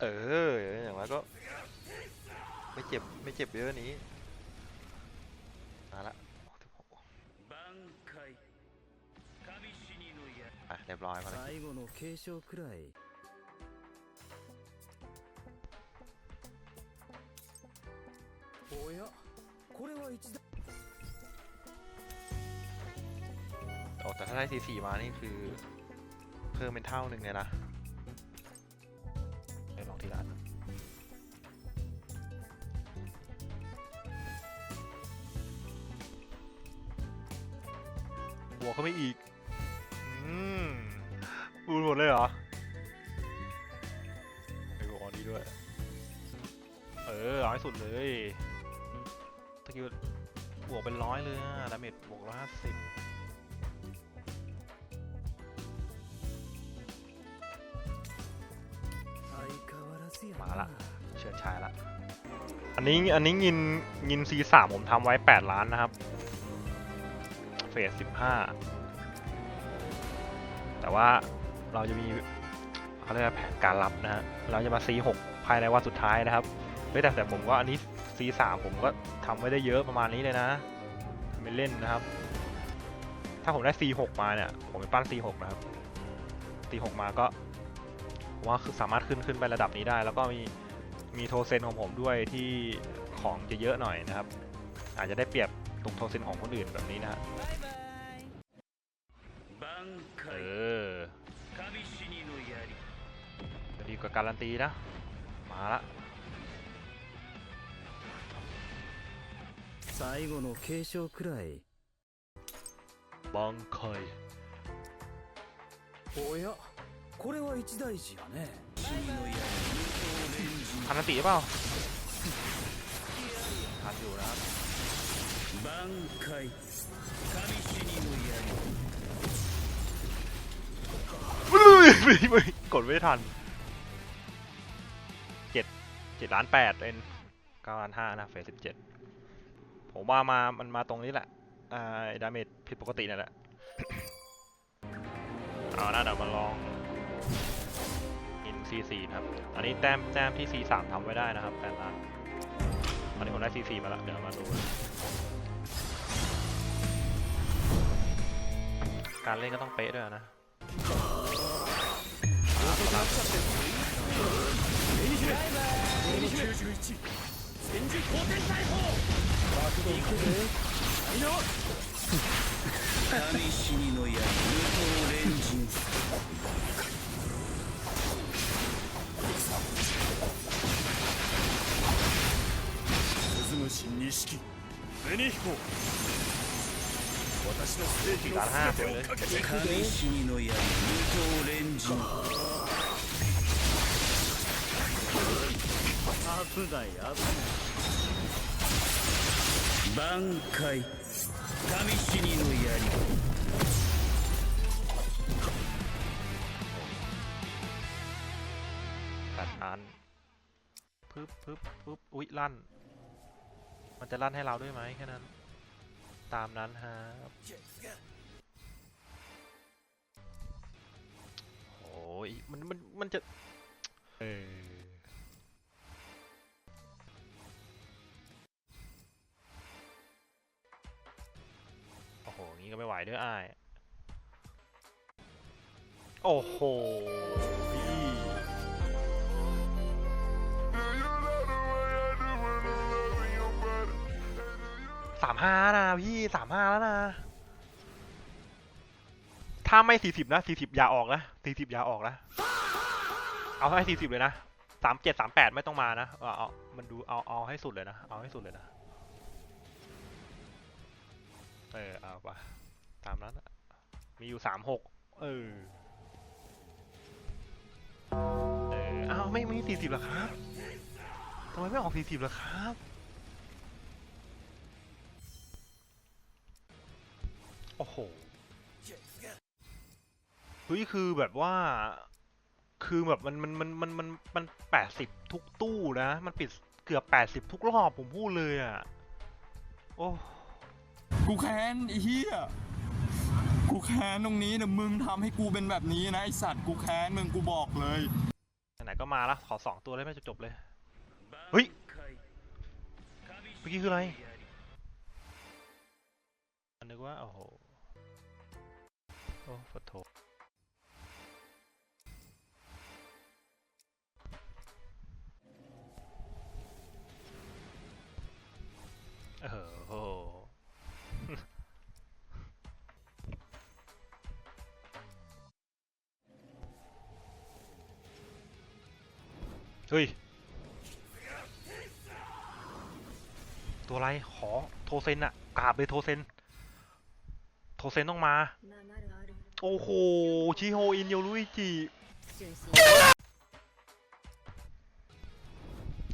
เออ อย่างไรก็ ไม่เจ็บ ไม่เจ็บเยอะนี้ มาละ 挽回神死にの矢 อ่ะเรียบร้อยมาแล้ว 最後の継承くらいおやこれは一段 โอ้แต่ถ้าได้สีสีมานี่คือ เพิ่มเป็นเท่าหนึ่งเลยนะ วกเข้าไปอีก อืมบูดหมดเลยเหรอไอ้บวกอนี้ด้วย เออเอาใสุดเลยตะกี้บวกเป็นร้อยเลยดาเมจบวกร้อยห้าสิบมาละเฉียดชายละ อันนี้อันนี้ยินยินซีสามผมทำไว้แปดล้านนะครับ ส15 แต่ว่าเราจะมีเขาเรียกแผนการรับนะฮะ เราจะมา C6 ภายในวันสุดท้ายนะครับเฮ้ยแต่แต่ผมก็อันนี้ C3 ผมก็ทำไว้ได้เยอะประมาณนี้เลยนะทำเป็นเล่นนะครับ ถ้าผมได้ C6 มาเนี่ย ผมไปปั้น C6 นะครับ C6 มาก็ว่าคือสามารถขึ้นขึ้นไประดับนี้ได้ แล้วก็มีมีโทเซนของผมด้วยที่ของจะเยอะหน่อยนะครับ อาจจะได้เปรียบตรงโทเซนของคนอื่นแบบนี้นะฮะ เอ 回 อ 神死にの槍 จะดีกว่าการันตีนะ มาละ 最後の継承くらい บังคอย おやこれは一大事やね死にの槍無双連陣 ทันอันติหรือเปล่าทันอยู่นะครับ 挽回神死にの ไม่ไม่กดไม่ทันเจ็ดเจ็ดล้านแปดเป็นเก้าล้านห้านะเฟสสิบเจ็ดผมว่ามามันมาตรงนี้แหละอ่าดาเมจผิดปกตินั่นแหละเอานะเดี๋ยวมาลองอิน C4 นะครับ อันนี้แต้มแต้มที่ C3 ทำไว้ได้นะครับแปดล้านตอนนี้ผมได้ C4 มาแล้ว เดี๋ยวมาดู การเล่นก็ต้องเป๊ะด้วยนะ 神死の矢無刀錬人鈴のてをかけて神死にの矢無刀危ない危ない挽回神死にの槍 แปดล้านปึ๊บปึ๊บปึ๊บอุ๊ยลั่น มันจะลั่นให้เราด้วยไหมแค่นั้น ตามนั้นฮะโอ้ยมันมันมันจะเออ ี้ก็ไม่ไหวด้วยอ้าย โอ้โหพี่สามห้านะพี่สามห้าแล้วนะ ถ้าไม่สี่สิบนะสี่สิบอย่าออกนะสี่สิบอย่าออกนะ เอาให้สี่สิบเลยนะสามเจ็ดสามแปดไม่ต้องมานะเอาเอามันดูเอาเอาให้สุดเลยนะ เอาให้สุดเลยนะ เออเอาไป ตามนั้นอะมีอยู่สามหกเออ เออเอาไม่ไม่สี่สิบหรอครับทำไมไม่ออกสี่สิบหรอครับโอ้โหเฮ้ยคือแบบว่า คือแบบมันมันมันมันมันมันแปดสิบทุกตู้นะ มันปิดเกือบแปดสิบทุกรอบผมพูดเลยอะ โอ้ กูแค้นไอ้เหี้ย กูแค้นตรงนี้นะมึงทำให้กูเป็นแบบนี้นะไอสัตว์กูแค้นมึงกูบอกเลยไหนก็มาละขอสองตัวได้ไหมจบเลย挽回เมื่อกี้คืออะไรนึกว่าโอ้โหโอ้ฟโทเออ เฮ้ย ตัวอะไรขอโทเซนอะกราบเลยโทเซน โทเซนต้องมา โอ้โห ชิโฮอินโยลุยจิ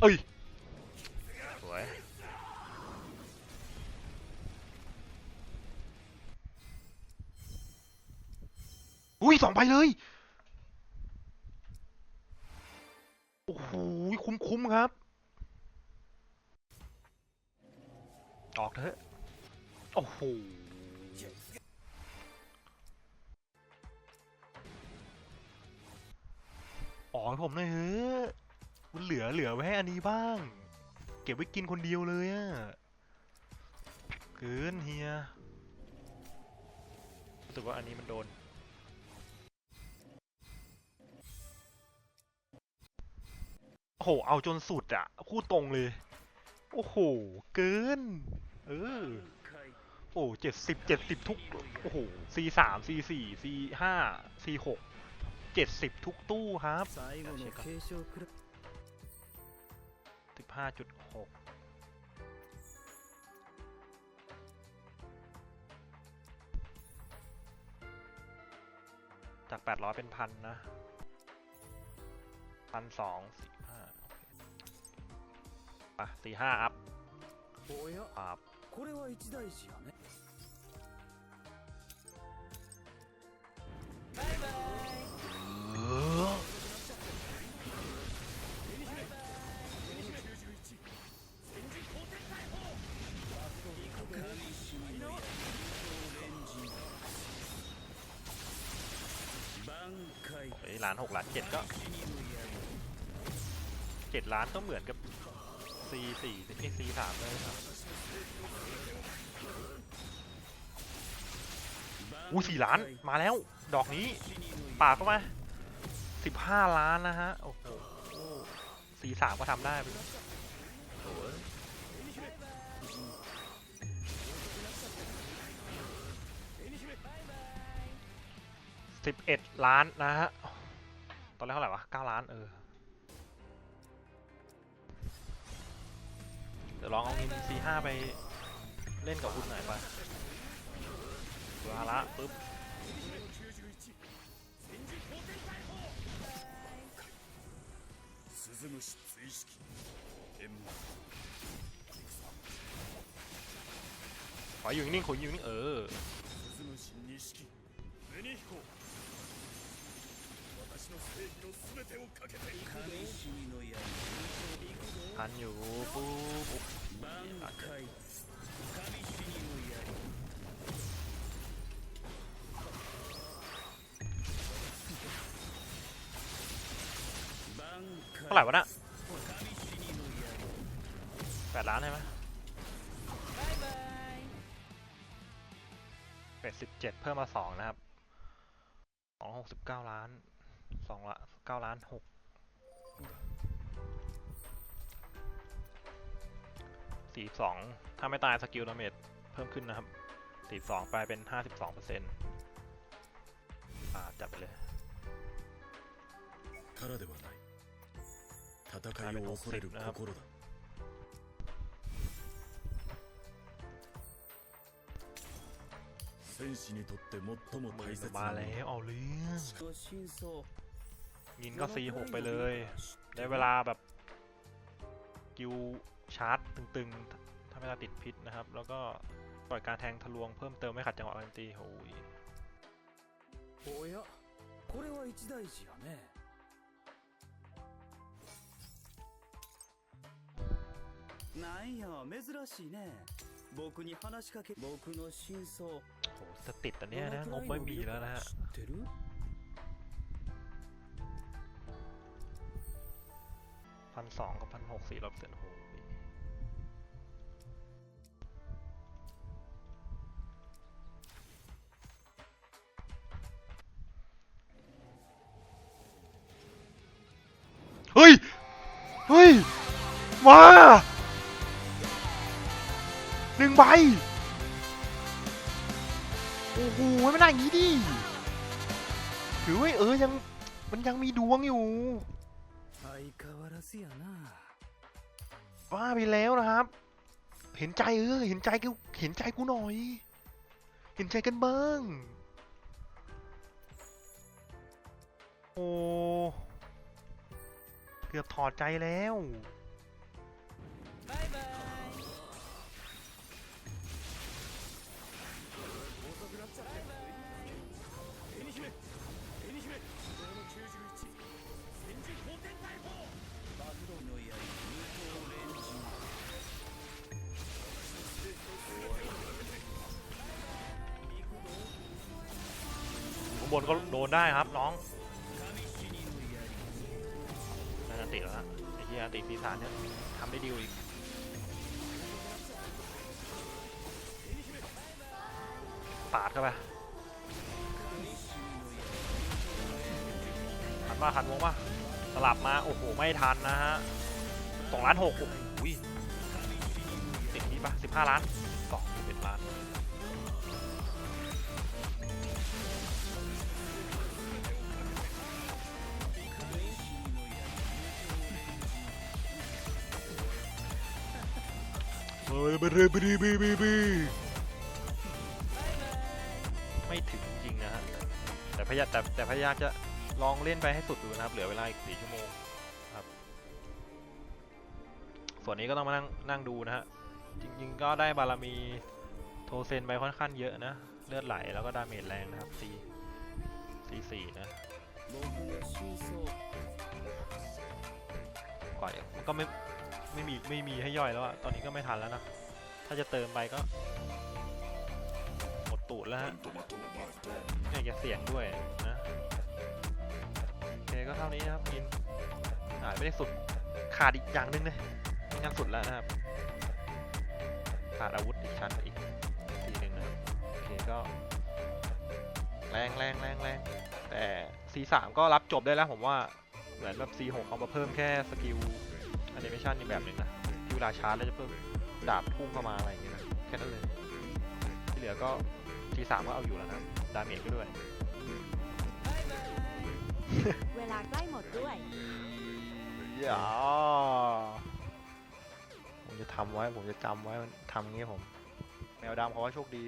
เอ้ย สวย อุ้ยสองไปเลย คุ้มครับ ออกเถอะ โอ้โหออกผมหน่อยเฮ้ยมันเหลือเหลือไว้ให้อันนี้บ้าง เก็บไว้กินคนเดียวเลยอะเกินเฮียรู้สึกว่าอันนี้มันโดน โห เอาจนสุดอะคู่ตรงเลย โอ้โห เกิน เออ โอ้เจ็ดสิบเจ็ดสิบทุก โอ้โหซีสามซีสี่ซีห้าซีหกเจ็ดสิบทุกตู้ครับสิบห้าจุดหกจากแปดร้อยเป็นพันนะพันสอง อะตีห้าอัพอัพไอ้ล้านหกล้านเจ็ดก็เจ็ดล้านก็เหมือนกับ C สี่ไอ C สามเลยครับอู้สี่ล้านมาแล้ว ดอกนี้ปาดเข้ามาสิบห้าล้านนะฮะ โอ้โหสีสามก็ทำได้ไปสิบเอ็ดล้านนะฮะ ตอนแรกเท่าไหร่วะเก้าล้านเออดี๋ยวลองเอาเงิน C5 ไปเล่นกับคุณหน่อยไปวาระปุ๊บ 鈴虫追式天幕 ขออยู่นิ่งๆขออยู่นิ่งๆเออ 鈴虫錦紅彦私の正義の全てをかけて神死にの矢 ทันอยู่ปุ๊บเท่าไหร่วะนะแปดล้านใช่ไหมเป็ดสิบเจ็ดเพิ่มมาสองนะครับสองหกสิบเก้าล้านสองละเก้าล้านหก สี่สองถ้าไม่ตายสกิลดาเมจเพิ่มขึ้นนะครับสี่สองไปเป็นห้าสิบสองเปอร์เซ็นต์อ่าจับไปเลย からではない戦いを恐れる心だ戦士にとって最も มื 大 อ 切 มา なも แล้ว の เอาเรื่อง 真相 ยินก็ C6 ไปเลย ได้เวลาแบบกิว ชาร์จตึงๆ ถ้าไม่ได้ติดพิษนะครับ แล้วก็ปล่อยการแทงทะลวงเพิ่มเติมไม่ขัดจังหวะการตีโอ้ย おやこれは一大事やねなんや珍しいね僕に話しかけ僕の真相 โหจะติดแต่เนี้ยนะงบไม่มีแล้วนะฮะ 知ってる พันสองกับพันหกสี่ร้อยเปอร์เซ็นต์โอ้ เฮ้ยมาหนึ่งใบ โอ้โหไม่น่าอย่างนี้ดิถือว่าเออยังมันยังมีดวงอยู่บ้าไปแล้วนะครับ เห็นใจเออเห็นใจกูเห็นใจกูหน่อย เห็นใจกันบ้าง โอ้ กือบถอดใจแล้วข้างบนก็โดนได้ครับน้อง นั่นอันติแล้วนะไอ้ที่อันติปีศาจเนี่ยทำได้ดีอีกปาดเข้าไปทันว่าทันวงป่ะสลับมา โอ้โห ไม่ทันนะฮะสองล้านหกโอ้โหติดที่ปะสิบห้าล้านสองสิบเอ็ดล้าน ไม่ถึงจริงนะฮะ แต่พยายแต่แต่พยายามจะลองเล่นไปให้สุดดูนะครับ เหลือเวลาอีกสี่ชั่วโมงครับ ส่วนนี้ก็ต้องมานั่งนั่งดูนะฮะ จริง ๆ ก็ได้บารมีโทเซนไปค่อนข้างเยอะนะ เลือดไหลแล้วก็ดาเมจแรงนะครับซีซีสี่นะก่อนก็ไม่ ไม่มีไม่มีให้ย่อยแล้วอะตอนนี้ก็ไม่ทันแล้วนะ ถ้าจะเติมไปก็หมดตูดแล้วฮะไม่ากจะเสี่ยงด้วยนะโอเคก็เท่านี้นะครับกินอ่าไม่ได้สุดขาดอีกอย่างหนึงเลยยังสุดแล้วนะครับ ขาดอาวุธอีกชั้นอีกทีหนึ่งนะโอเคก็ แรงแรงแรงแรงแต่ C3 ก็รับจบได้แล้วผมว่า เหมือนแบบ C6 เอามาเพิ่มแค่สกิล นิเมชันอีกแบบหนึ่งนะที่เวลาชาร์จแล้วจะเพิ่มดาบพุ่งเข้ามาอะไรอย่างเงี้ยนะแค่นั้นเลย ที่เหลือก็ C3 ก็เอาอยู่แล้วนะดาเมจก็ด้วย เวลาใกล้หมดด้วย อย่าผมจะทำไว้ ผมจะจำไว้มันทำอย่างงี้ผม แมวดำเขาว่าโชคดี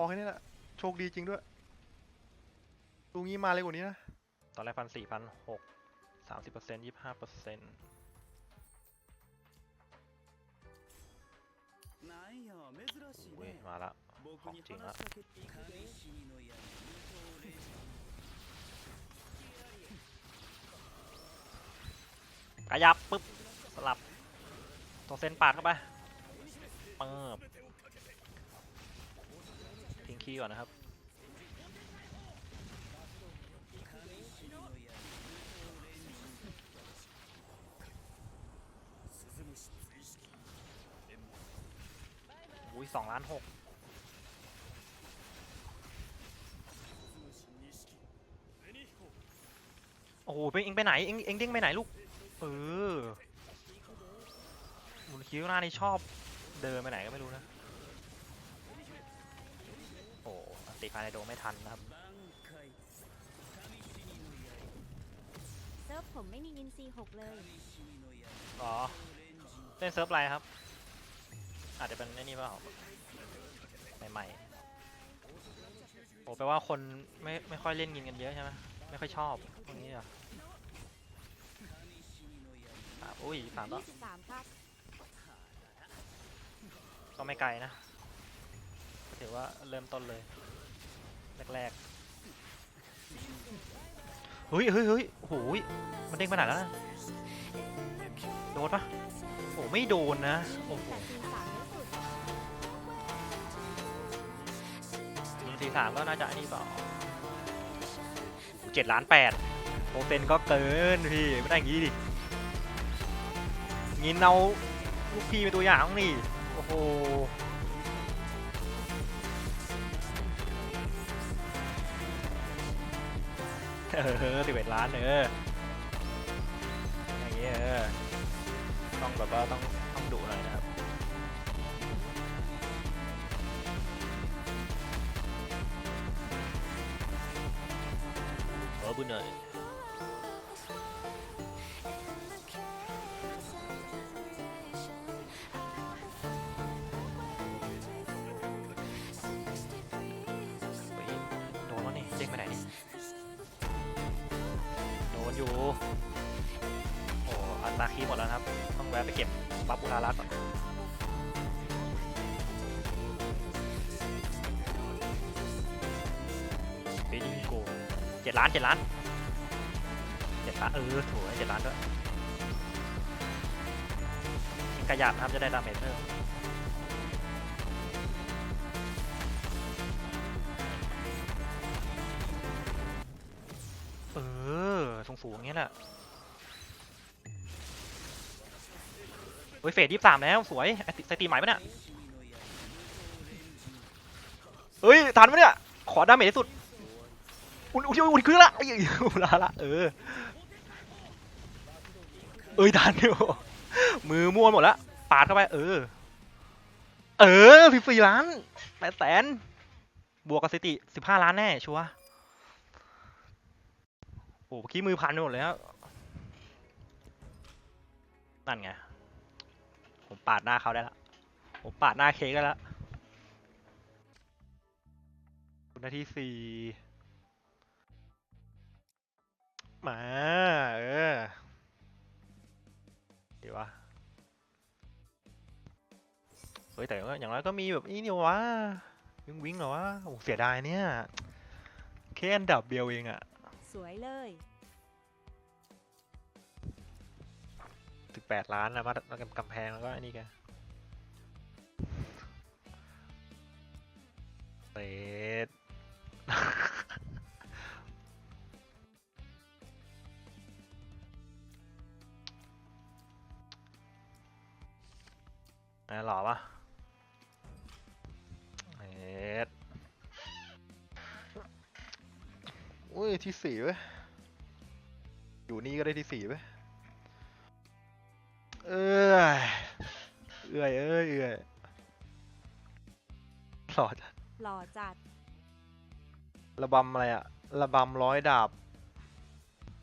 อแค่นี้แหละ โชคดีจริงด้วย ดูงี้มาเลยกว่านี้นะ ตอนแรกพันสี่พันหกสามสิบเปอร์เซ็นต์ยี่ห้าเปอร์เซ็นต์อุ้ยมาละของจริงละขยับปุ๊บ สลับ ตัวเซนปาดเข้าไปเปิบ ทิ้งคีย์ก่อนนะครับ อุ้ยสองล้านหกโอ้โหไปเอ็งไปไหน เอ็งเอ็งเด้งไปไหนลูก เออหมุนคิ้วหน้านี่ชอบ เดินไปไหนก็ไม่รู้นะ ติคาในโดไม่ทันนะครับเซิร์ฟผมไม่มีอินซีหกเลยอ๋อเล่นเซิร์ฟไรครับ อาจจะเป็นไอ้นี่เปล่าใหม่ๆโอ้แปลว่าคนไม่ไม่ค่อยเล่นยินกันเยอะใช่ไหมไม่ค่อยชอบตรงนี้เหรออุ้ยสามก็สาก็ไม่ไกลนะถือว่าเริ่มต้นเลย แรกๆเฮ้ยเฮ้ยเฮ้ยโอ้โหยมันเด้งไปไหนแล้วนะโดนปะโอ้ไม่โดนนะโอ้โหแต่ทีสามก็น่าจะนนี้เปล่าเจ็ดล้านแปดโปรเซนก็เกินพี่ไม่ได้อย่างงี้ดิงินเอาลูกพี่เป็นตัวอย่างนี่โอ้โห เออสิบเอ็ดล้านเอออย่างเงี้ยเออต้องแบบว่าต้องต้องดุหน่อยนะครับขอบุญหน่อย นอยู่ โอ้อัตราคีหมดแล้วครับ ต้องแวะไปเก็บบัฟอุรารักก่อนไปยิงโกเจ็ดล้านเจ็ดล้านเจ็ดล้านเออถูกเจ็ดล้านด้วยยิงกระยาบนะครับจะได้ดาเมจเพิ่ม อสูงสูงๆอย่างเงี้ยแหละเฮ้ยเฟสยี่สามแล้ว สวยไอติสตีใหม่ปะเนี่ยเฮ้ยทันปะเนี่ย ขอดาเมจที่สุด อุ่นอุ่นอุ่นเครื่อละเอ้ยอุ่นละละเออ เอ้ยทันอยู่มือมั่วหมดละปาดเข้าไป เออ เออพี่สี่ล้านแปดแสน บวกกับสติสิบห้าล้านแน่ชัวร์ โอ้เมื่อกี้มือพันหมดเลยครับนั่นไง ผมปาดหน้าเขาได้ละ ผมปาดหน้าเค้กได้ละนาทีสี่มา เออเดี๋ยววะเฮ้ยแต่อย่างไรก็มีแบบนี้นี่วะ วิ่งวิ่งเหรอวะโอ้เสียดายเนี่ย แค่อันดับเดียวเองอะ สวยเลยสิบแปดล้านนะมาแล้วกำแพงแล้วก็อันนี้แกเตดหล่อปะ ที่สี่เว้ยอยู่นี่ก็ได้ที่สี่เว้ยเอ้ยเอ้ยเอ้ยเอ้ยหล่อจัดหล่อจัดระบำอะไรอะระบำร้อยดาบ